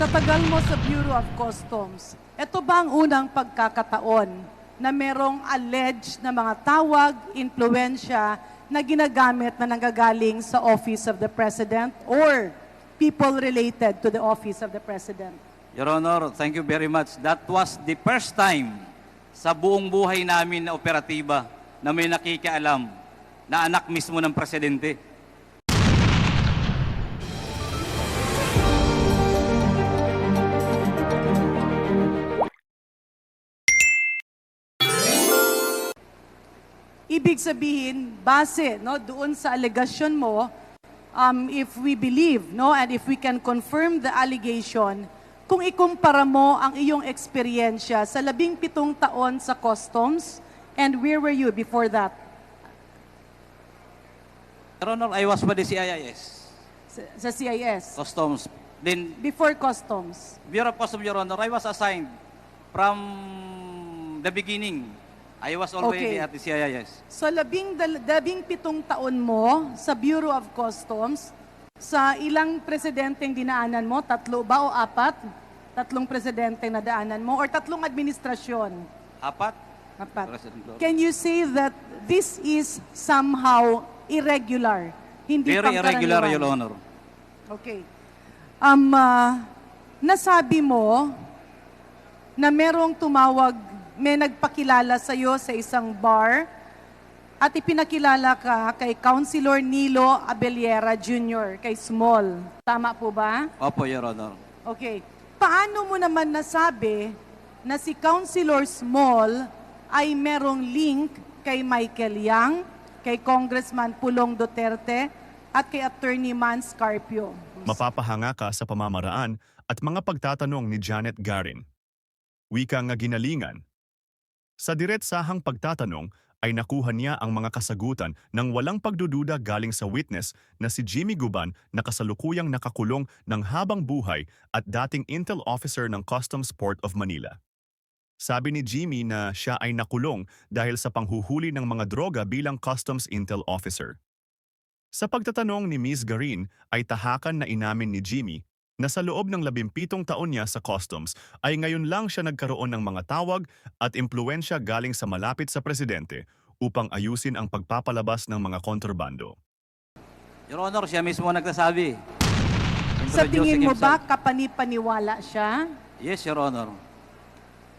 Sa tagal mo sa Bureau of Customs, ito ba ang unang pagkakataon na merong alleged na mga tawag, impluensya na ginagamit na nanggagaling sa Office of the President or people related to the Office of the President? Your Honor, thank you very much. That was the first time sa buong buhay namin na operatiba na may nakikialam na anak mismo ng presidente. Ibig sabihin, base no, doon sa allegation mo, um, if we believe no, and if we can confirm the allegation, kung ikumpara mo ang iyong eksperyensya sa labing pitong taon sa customs, and where were you before that? Your Honor, I was with the CIS, Sa, sa CIS? Customs. Then, Before customs? Bureau of Customs, Your Honor, I was assigned from the beginning. I was already Okay. at the CIS. So labing, dal- labing pitong taon mo sa Bureau of Customs, sa ilang presidenteng dinaanan mo, tatlo ba o apat? Tatlong presidenteng nadaanan mo or tatlong administrasyon? Apat? Apat. President. Can you say that this is somehow irregular? Hindi Very irregular, pangkaraniwan? Your Honor. Okay. Um, ah, nasabi mo na merong tumawag, may nagpakilala sa iyo sa isang bar at ipinakilala ka kay Councilor Nilo Abeliera Jr., kay Small. Tama po ba? Opo, Your Honor. Okay. Paano mo naman nasabi na si Councilor Small ay merong link kay Michael Yang, kay Congressman Pulong Duterte, at kay Attorney Man Scarpio? Mapapahanga ka sa pamamaraan at mga pagtatanong ni Janet Garin. Wika nga ginalingan. Sa diretsahang pagtatanong ay nakuha niya ang mga kasagutan ng walang pagdududa galing sa witness na si Jimmy Guban na kasalukuyang nakakulong ng habang buhay at dating intel officer ng Customs Port of Manila. Sabi ni Jimmy na siya ay nakulong dahil sa panghuhuli ng mga droga bilang Customs Intel Officer. Sa pagtatanong ni Ms. Garin ay tahakan na inamin ni Jimmy na sa loob ng labimpitong taon niya sa customs ay ngayon lang siya nagkaroon ng mga tawag at impluensya galing sa malapit sa presidente upang ayusin ang pagpapalabas ng mga kontrabando. Your Honor, siya mismo ang nagsasabi. Sa tingin mo ba kapanipaniwala siya? Yes, Your Honor.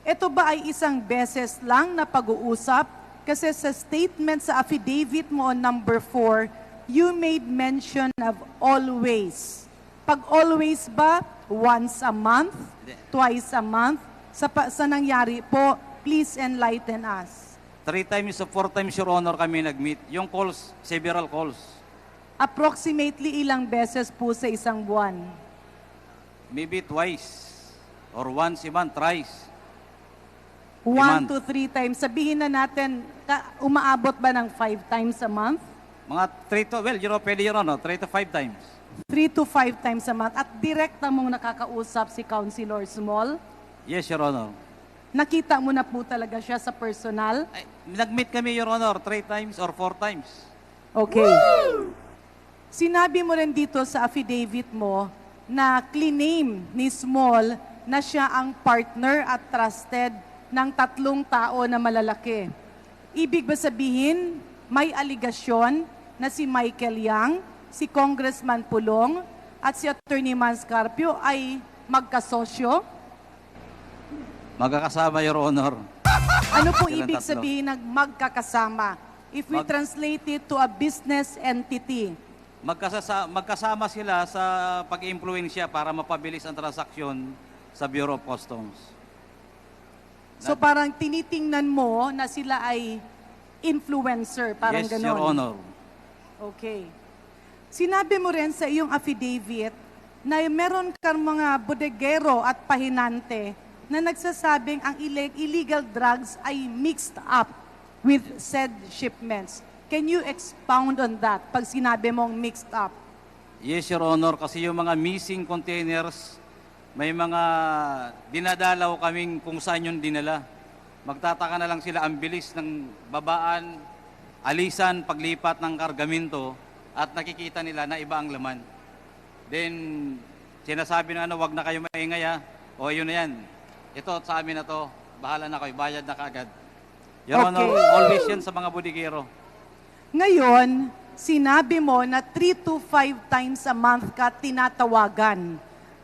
Ito ba ay isang beses lang na pag-uusap? Kasi sa statement sa affidavit mo on number 4, you made mention of always. Pag always ba, once a month, twice a month? Sa, pa- sa nangyari po, please enlighten us. Three times or four times, Your Honor, kami nag-meet. Yung calls, several calls. Approximately ilang beses po sa isang buwan? Maybe twice. Or once a month, thrice. One month. to three times. Sabihin na natin, ka- umaabot ba ng five times a month? Mga three to, well, Your Honor, pwede, Your Honor, three to five times. Three to five times a month. At direkta mong nakakausap si Councilor Small? Yes, Your Honor. Nakita mo na po talaga siya sa personal? Ay, nag-meet kami, Your Honor, three times or four times. Okay. Sinabi mo rin dito sa affidavit mo na clean ni Small na siya ang partner at trusted ng tatlong tao na malalaki. Ibig ba sabihin, may aligasyon na si Michael Yang, si Congressman Pulong, at si Attorney Manscarpio ay magkasosyo? Magkakasama, Your Honor. Ano po Silang ibig tatlo. sabihin ng magkakasama? If we Mag- translate it to a business entity, Magkasasa, magkasama sila sa pag-impluensya para mapabilis ang transaksyon sa Bureau of Customs. So parang tinitingnan mo na sila ay influencer, parang yes, ganon. Your Honor. Okay. Sinabi mo rin sa iyong affidavit na meron kang mga bodegero at pahinante na nagsasabing ang ille- illegal drugs ay mixed up with said shipments. Can you expound on that pag sinabi mong mixed up? Yes, Your Honor, kasi yung mga missing containers, may mga dinadalaw kaming kung saan yung dinala. Magtataka na lang sila ang bilis ng babaan, alisan, paglipat ng kargamento at nakikita nila na iba ang laman. Then, sinasabi na ano, wag na kayo maingay ha. O yun na yan. Ito sa amin na to, bahala na kayo, bayad na kaagad. Your Honor, Okay. always yan sa mga bodigero. Ngayon, sinabi mo na 3 to 5 times a month ka tinatawagan.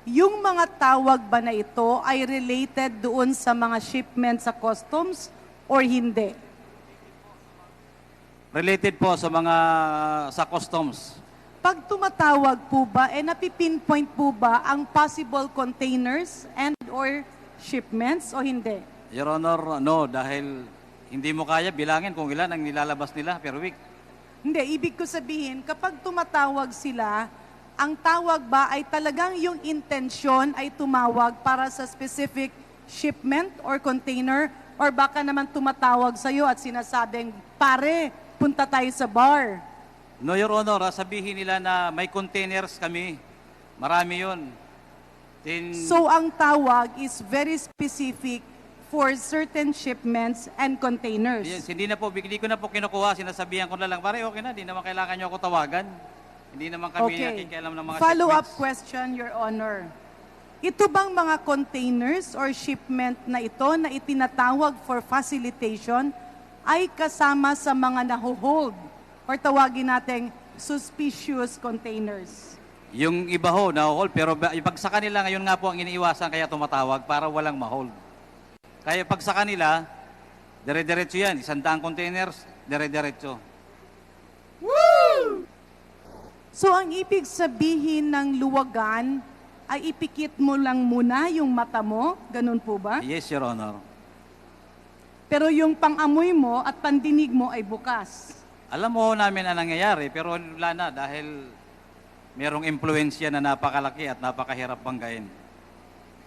Yung mga tawag ba na ito ay related doon sa mga shipment sa customs or hindi? Related po sa mga sa customs. Pag tumatawag po ba, eh napipinpoint po ba ang possible containers and or shipments o hindi? Your Honor, no, dahil hindi mo kaya bilangin kung ilan ang nilalabas nila per week. Hindi, ibig ko sabihin, kapag tumatawag sila, ang tawag ba ay talagang yung intensyon ay tumawag para sa specific shipment or container or baka naman tumatawag sa'yo at sinasabing, pare, punta tayo sa bar. No, Your Honor, ah, sabihin nila na may containers kami. Marami yun. Then, So ang tawag is very specific for certain shipments and containers. yes, hindi na po, hindi ko na po kinukuha, sinasabihan ko na lang, pare, okay na, hindi naman kailangan nyo ako tawagan. Hindi naman kami Okay. nakikialam ng mga Follow-up shipments. question, Your Honor. Ito bang mga containers or shipment na ito na itinatawag for facilitation ay kasama sa mga nahuhold or tawagin nating suspicious containers? Yung iba ho, na-hold, pero pag sa kanila ngayon nga po ang iniiwasan kaya tumatawag para walang ma-hold. Kaya pag sa kanila, dire-diretso yan, isang daang containers, dire-diretso. So ang ibig sabihin ng luwagan ay ipikit mo lang muna yung mata mo, ganun po ba? Yes, Your Honor. Pero yung pangamoy mo at pandinig mo ay bukas. Alam mo namin ang nangyayari, pero wala na dahil merong impluensya na napakalaki at napakahirap banggain.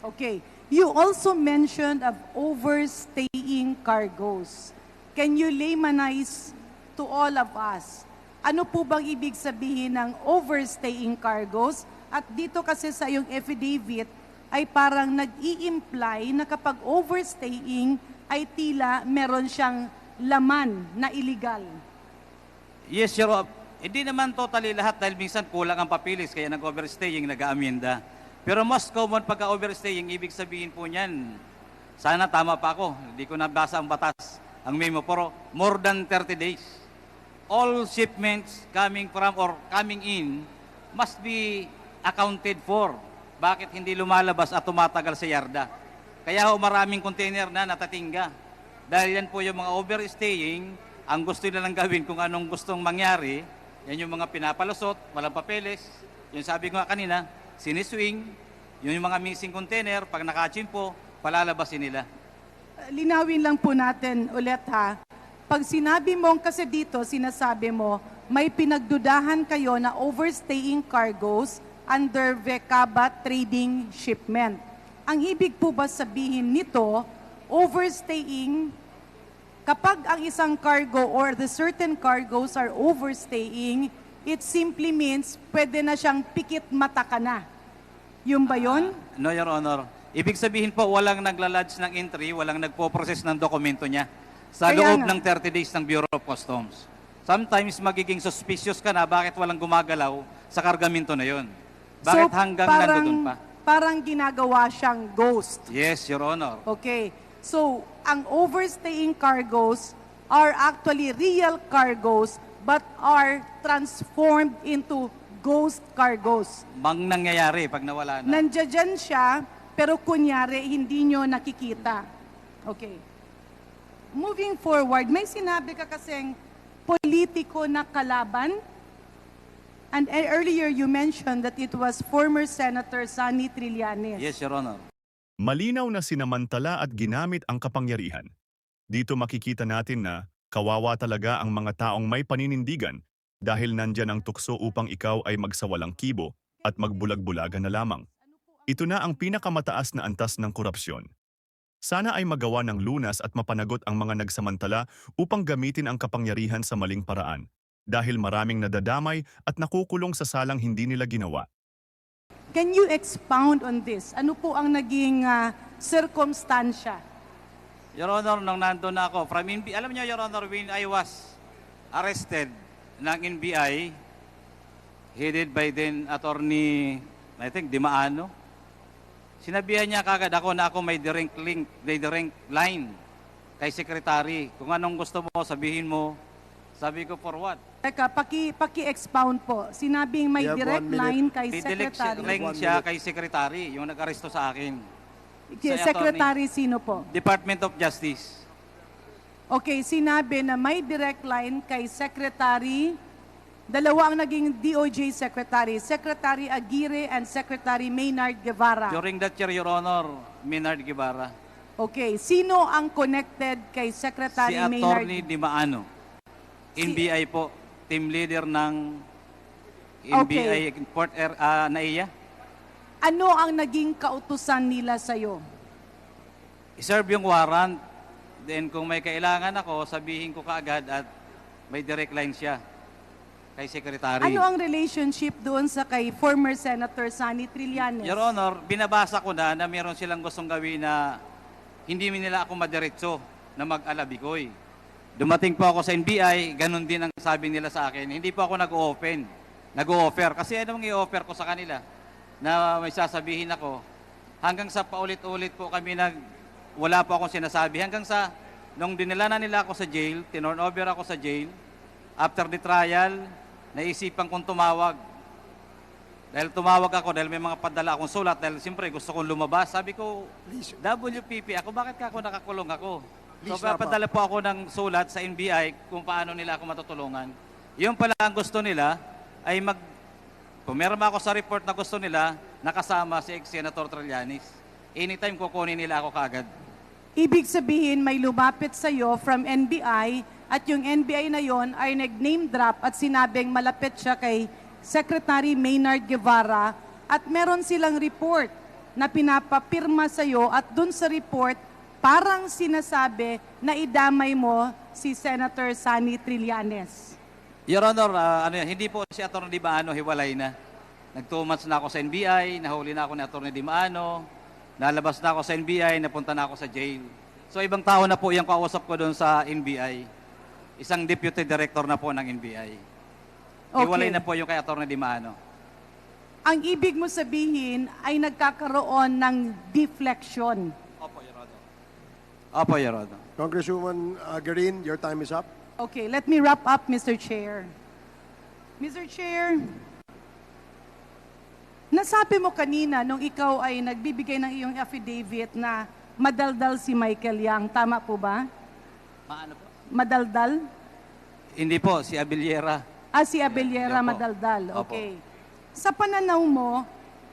Okay. You also mentioned of overstaying cargoes. Can you laymanize to all of us? Ano po bang ibig sabihin ng overstaying cargoes? At dito kasi sa iyong affidavit ay parang nag-i-imply na kapag overstaying ay tila meron siyang laman na illegal. Yes, Your Honor. Hindi naman totally lahat dahil minsan kulang ang papilis kaya nag-overstaying, nag-aamienda. Pero most common pagka-overstaying, ibig sabihin po niyan, sana tama pa ako, hindi ko nabasa ang batas, ang memo, pero more than 30 days. All shipments coming from or coming in must be accounted for. Bakit hindi lumalabas at tumatagal sa yarda? Kaya ho maraming container na natatingga. Dahil yan po yung mga overstaying, ang gusto nilang gawin kung anong gustong mangyari, yan yung mga pinapalusot, walang papeles. Yung sabi ko nga kanina, siniswing, yun yung mga missing container, pag nakachimpo, palalabasin nila. linawin lang po natin ulit ha. Pag sinabi mo, kasi dito sinasabi mo, may pinagdudahan kayo na overstaying cargoes under VECABA trading shipment. Ang ibig po ba sabihin nito, overstaying, kapag ang isang cargo or the certain cargoes are overstaying, it simply means pwede na siyang pikit mata ka na. Yung ba yun? No, Your Honor. Ibig sabihin po, walang naglalodge ng entry, walang nagpo-process ng dokumento niya sa Kaya loob nga. ng 30 days ng Bureau of Customs. Sometimes magiging suspicious ka na bakit walang gumagalaw sa kargamento na yon. Bakit hanggang parang, nandoon pa? Parang ginagawa siyang ghost. Yes, Your Honor. Okay. So, ang overstaying cargoes are actually real cargoes but are transformed into ghost cargoes. Mang nangyayari pag nawala na. Nandiyan siya, pero kunyari, hindi nyo nakikita. Okay. Moving forward, may sinabi ka kasing politiko na kalaban. And eh, earlier you mentioned that it was former Senator Sonny Trillanes. Yes, Your Honor. Malinaw na sinamantala at ginamit ang kapangyarihan. Dito makikita natin na kawawa talaga ang mga taong may paninindigan dahil nandyan ang tukso upang ikaw ay magsawalang kibo at magbulag-bulagan na lamang. Ito na ang pinakamataas na antas ng korupsyon. Sana ay magawa ng lunas at mapanagot ang mga nagsamantala upang gamitin ang kapangyarihan sa maling paraan dahil maraming nadadamay at nakukulong sa salang hindi nila ginawa. Can you expound on this? Ano po ang naging ah, circumstansya? Your Honor, nung nandun na ako, from NBI, alam niyo, Your Honor, when I was arrested ng NBI, headed by then Attorney I think Dimaano. Sinabihan niya kagad ako na ako may direct link, may direct line kay secretary. Kung anong gusto mo, sabihin mo. Sabi ko, for what? Teka, paki, paki-expound po. Sinabing may have direct one minute. line kay Didelect Secretary. link One siya minute. kay secretary, yung nag-aresto sa akin. Kay Sa Secretary sino po? Department of Justice. Okay, sinabi na may direct line kay Secretary, dalawa ang naging DOJ Secretary, Secretary Aguirre and Secretary Maynard Guevara. During that year, Your Honor, Minard Guevara. Okay, sino ang connected kay Si Secretary Maynard? Attorney Dimaano. NBI po, team leader ng NBI Port Air, ah, NAIA. Ano ang naging kautusan nila sa'yo? I-serve yung warrant. Then kung may kailangan ako, sabihin ko kaagad at may direct line siya kay secretary. Ano ang relationship doon sa kay former Senator Sani Trillanes? Your Honor, binabasa ko na na meron silang gustong gawin na hindi nila ako madiretso na mag-alabikoy. Dumating po ako sa NBI, ganun din ang sabi nila sa akin. Hindi po ako nag-open, nag-offer. Kasi anong i-offer ko sa kanila na may sasabihin ako. Hanggang sa paulit-ulit po kami nag, wala po akong sinasabi. Hanggang sa, nung dinala na nila ako sa jail, tinorn over ako sa jail, after the trial, naisipan kong tumawag. Dahil tumawag ako dahil may mga padala akong sulat dahil siyempre gusto kong lumabas. Sabi ko. WPP ako, bakit ka ako nakakulong ako? So Please up. papadala po ako ng sulat sa NBI kung paano nila ako matutulungan. Yung pala ang gusto nila ay mag... Pumirma ako sa report na gusto nila, nakasama si ex-Senator Trillanes. Anytime kukunin nila ako kaagad. Ibig sabihin may lumapit sa'yo from NBI at yung NBI na yon ay nag-name drop at sinabing malapit siya kay Secretary Maynard Guevara at meron silang report na pinapapirma sa'yo at dun sa report parang sinasabi na idamay mo si Senator Sani Trillanes. Your Honor, ah, ano hindi po si Atty. Di Maano hiwalay na. Nag-two months na ako sa NBI, nahuli na ako ni Atty. Di Maano, nalabas na ako sa NBI, napunta na ako sa jail. So ibang tao na po yung kausap ko doon sa NBI. Isang deputy director na po ng NBI. Hiwalay na po yung kay Atty. Di Maano. Ang ibig mo sabihin ay nagkakaroon ng deflection. Opo, Your Honor. Congresswoman uh, Garin, your time is up. Okay, let me wrap up, Mr. Chair. Mr. Chair, nasabi mo kanina nung ikaw ay nagbibigay ng iyong affidavit na madaldal si Michael Yang. Tama po ba? Maano po? Madaldal? Hindi po, si Abiliera. Ah, si Abeliera Opo. Madaldal. Opo. Okay. Sa pananaw mo,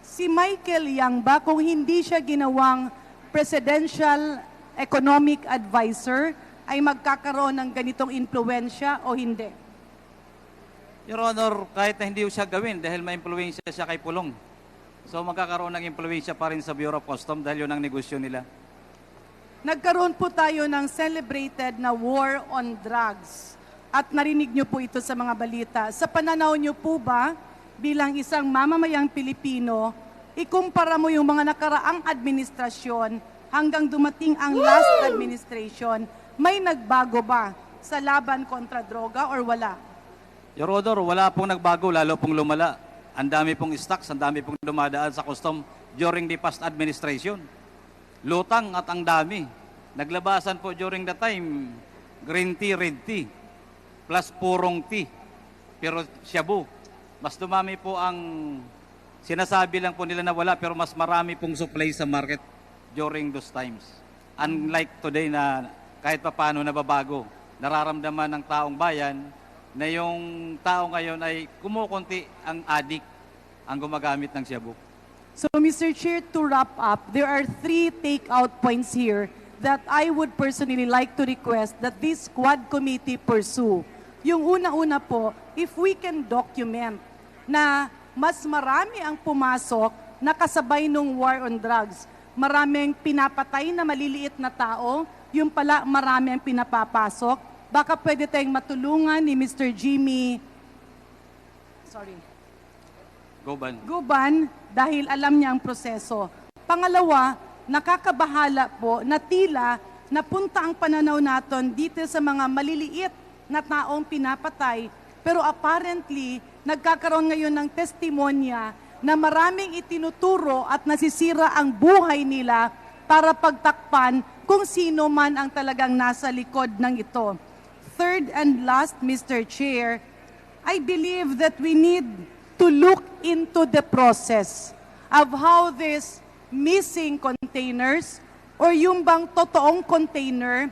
si Michael Yang ba, kung hindi siya ginawang Presidential Economic Advisor, ay magkakaroon ng ganitong impluensya o hindi? Your Honor, kahit na hindi siya gawin dahil may impluensya siya kay Pulong. So magkakaroon ng impluensya pa rin sa Bureau of Customs dahil yun ang negosyo nila. Nagkaroon po tayo ng celebrated na war on drugs. At narinig niyo po ito sa mga balita. Sa pananaw niyo po ba, bilang isang mamamayang Pilipino, ikumpara mo yung mga nakaraang administrasyon hanggang dumating ang last administration, may nagbago ba sa laban kontra droga or wala? Your Honor, wala pong nagbago, lalo pong lumala. Ang dami pong stocks, ang dami pong dumadaan sa custom during the past administration. Lutang at ang dami. Naglabasan po during the time, green tea, red tea, plus purong tea. Pero shabu. Mas dumami po ang sinasabi lang po nila na wala, pero mas marami pong supply sa market during those times. Unlike today na kahit pa paano nababago, nararamdaman ng taong bayan na yung tao ngayon ay kumukunti ang adik ang gumagamit ng shabu. So, Mr. Chair, to wrap up, there are three take-out points here that I would personally like to request that this squad committee pursue. Yung una-una po, if we can document na mas marami ang pumasok na kasabay nung war on drugs, maraming pinapatay na maliliit na tao, yung pala marami ang pinapapasok, baka pwede tayong matulungan ni Mr. Jimmy, sorry, Goban. Guban dahil alam niya ang proseso. Pangalawa, nakakabahala po na tila napunta ang pananaw natin dito sa mga maliliit na taong pinapatay pero apparently nagkakaroon ngayon ng testimonya na maraming itinuturo at nasisira ang buhay nila para pagtakpan kung sino man ang talagang nasa likod ng ito. Third and last, Mr. Chair, I believe that we need to look into the process of how these missing containers or yung bang totoong container,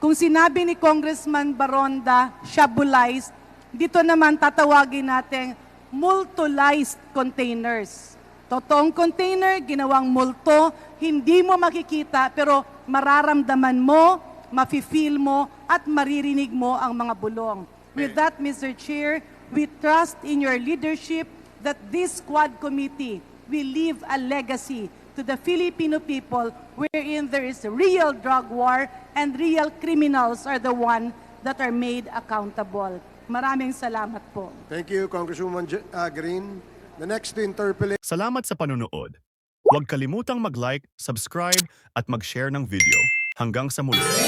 kung sinabi ni Congressman Baronda, shabulized, dito naman tatawagin natin multolized containers. Totoong container, ginawang multo, hindi mo makikita pero mararamdaman mo, mafe-feel mo, at maririnig mo ang mga bulong. With that, Mr. Chair, we trust in your leadership that this squad committee will leave a legacy to the Filipino people wherein there is a real drug war and real criminals are the one that are made accountable. Maraming salamat po. Thank you, Congresswoman J- uh, Green. The next to interpellate Salamat sa panunood. Huwag kalimutang mag-like, subscribe at mag-share ng video. Hanggang sa muli.